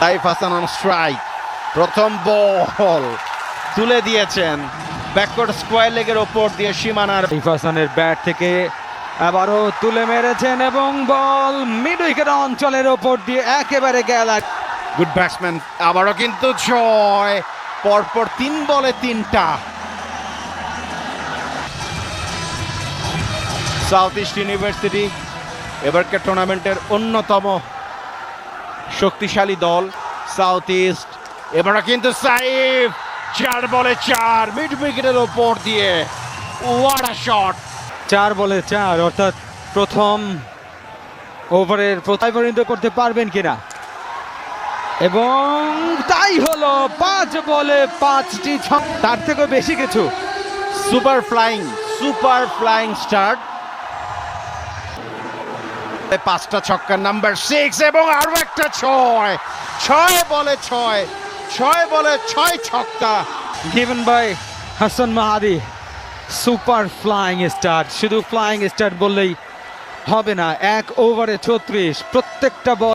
Saif Hasan on strike প্রথম বল। তুলে দিয়েছেন ব্যাকওয়ার্ড স্কোয়ার লেগের ওপর দিয়ে সীমানার সাইফ হাসানের ব্যাট থেকে আবারও তুলে মেরেছেন এবং বল মিড উইকেট অঞ্চলের ওপর দিয়ে একেবারে গেল। গুড ব্যাটসম্যান আবারও কিন্তু ছয়। পরপর তিন বলে তিনটা। সাউথ ইস্ট ইউনিভার্সিটি এবারকার টুর্নামেন্টের অন্যতম শক্তিশালী দল সাউথ ইস্ট এবারও কিন্তু সাইফ চার বলে চার মিড উইকেটের ওপর দিয়ে। ওয়াট আ শট চার বলে চার অর্থাৎ প্রথম ওভারের প্রথম পরিণত করতে পারবেন কিনা? এবং তাই হলো পাঁচ বলে পাঁচটি ছ- তার থেকেও বেশি কিছু। Super flying super flying start পাঁচটা ছক্কা নাম্বার সিক্স এবং আরও একটা ছয়। ছয় বলে ছয়। ছয় বলে ছয় ছক্কা। Given by Hasan Mahadi super flying star শুধু ফ্লাইং স্টার বললেই হবে না, এক ওভারে ছত্রিশ, প্রত্যেকটা বল